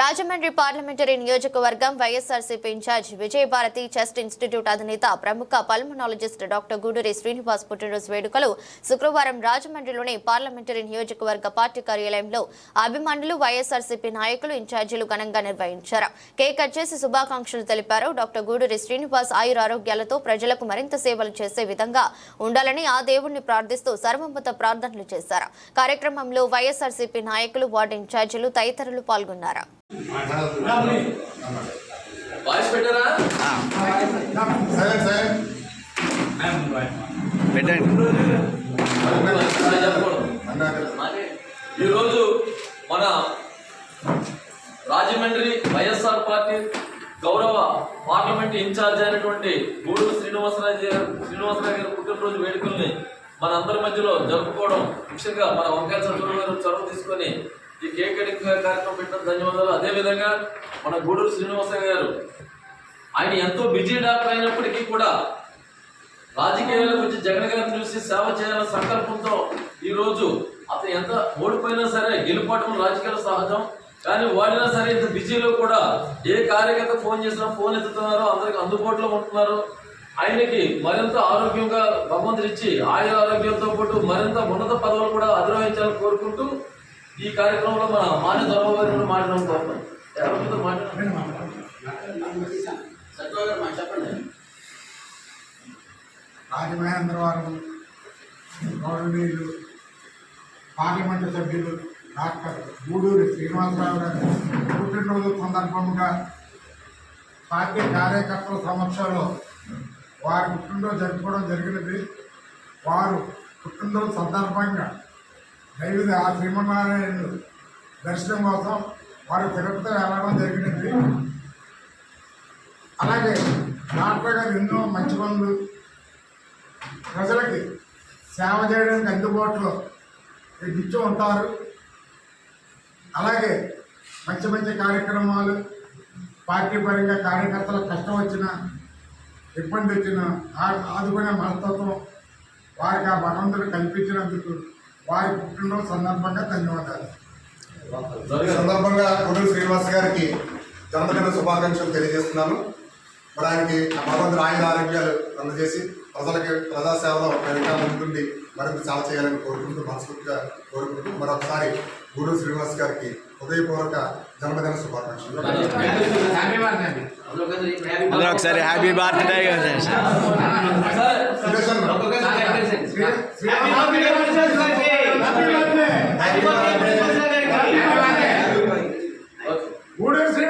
Rajahmundry parliamentary నియోజకవర్గం YSRCP in charge Vijayabharati chest institute అధినేత ప్రముఖ పల్మనాలజిస్ట్ డాక్టర్ గూడూరి శ్రీనివాస్ పుట్టినరోజు వేడుకలు శుక్రవారం రాజమండ్రిలోని పార్లమెంటరీ నియోజకవర్గ పార్టీ కార్యాలయంలో అభిమానులు వైఎస్ఆర్సీపీ నాయకులు ఇన్ఛార్జీలు ఘనంగా నిర్వహించారు. కేక్ కట్ చేసి శుభాకాంక్షలు తెలిపారు. డాక్టర్ గూడూరి శ్రీనివాస్ ఆయుర ఆరోగ్యాలతో ప్రజలకు మరింత సేవలు చేసే విధంగా ఉండాలని ఆ దేవుణ్ణి ప్రార్థిస్తూ సర్వమత ప్రార్థనలు చేశారు. కార్యక్రమంలో వైఎస్ఆర్సీపీ నాయకులు వార్డు ఇన్ఛార్జీలు తదితరులు పాల్గొన్నారు. వాయిస్ పెట్టారా? పెట్టండి. ఈరోజు మన రాజమండ్రి వైఎస్ఆర్ పార్టీ గౌరవ పార్లమెంట్ ఇన్ఛార్జ్ అయినటువంటి గూడూరు శ్రీనివాసరాజు గారు శ్రీనివాసరావు గారి పుట్టినరోజు వేడుకల్ని మన అందరి మధ్యలో జరుపుకోవడం ముఖ్యంగా మన వంకాయ చంద్రుడు గారు చొరవ తీసుకొని ఈ కేక్ కటింగ్ కార్యక్రమం పెట్టిన ధన్యవాదాలు. అదేవిధంగా మన గూడూరు శ్రీనివాస గారు ఆయన ఎంతో బిజీ డాక్టర్ అయినప్పటికీ కూడా రాజకీయాలకు వచ్చి జగన్ గారిని చూసి సేవ చేయాలన్న సంకల్పంతో ఈ రోజు అతను ఎంత ఓడిపోయినా సరే గెలుపటం రాజకీయాలు సహజం. కానీ వాడినా సరే ఇంత బిజీలో కూడా ఏ కార్యకర్త ఫోన్ చేసినా ఫోన్ ఎత్తుతున్నారో అందరికి అందుబాటులో ఉంటున్నారు ఆయనకి మరింత ఆరోగ్యంగా భగవంతుడిచ్చి ఆయుర ఆరోగ్యంతో పాటు మరింత ఉన్నత పదవులు కూడా అధిరోహించాలని కోరుకుంటూ ఈ కార్యక్రమంలో మన మాన్య దొరబాబు గారు కూడా మాట్లాడడం ఎవరితో మాట్లాడారు? చెప్పండి. రాజమహేంద్రవరం గౌరవనీయులు పార్లమెంటు సభ్యులు డాక్టర్ గూడూరి శ్రీనివాసరావు గారి పుట్టినరోజు సందర్భంగా పార్టీ కార్యకర్తల సమక్షంలో వారి పుట్టినరోజు జరుపుకోవడం జరిగినది. వారు పుట్టినరోజు సందర్భంగా దైవ ఆ శ్రీమన్నారాయణుడు దర్శనం కోసం వారు తిరుపతి వెళ్ళడం జరిగినది. అలాగే డాక్టర్ గారు ఎన్నో మంచి పనులు ప్రజలకి సేవ చేయడానికి అందుబాటులో ఇచ్చి ఉంటారు. అలాగే మంచి మంచి కార్యక్రమాలు పార్టీ పరంగా కార్యకర్తల కష్టం వచ్చిన ఇబ్బంది వచ్చిన ఆదుకునే మనస్తత్వం వారికి ఆ భగవంతుడు కల్పించినందుకు వారి పుట్టినరోజు సందర్భంగా ధన్యవాదాలు. ఈ సందర్భంగా గురు శ్రీనివాస్ గారికి జన్మదిన శుభాకాంక్షలు తెలియజేస్తున్నాను. మరి ఆయనకి ఆ భగవంతుడు ఆయన ఆరోగ్యాలు అందజేసి ప్రజలకి ప్రజాసేవలో ఇంకా ముందుండి మరింత సేవ చేయాలని కోరుకుంటూ మనస్ఫూర్తిగా కోరుకుంటూ మరొకసారి గూడూరు శ్రీనివాస్ గారికి హృదయపూర్వక జన్మదిన శుభాకాంక్షలు. అందరూ ఒకసారి హ్యాపీ బర్త్డే సరే गुड श्री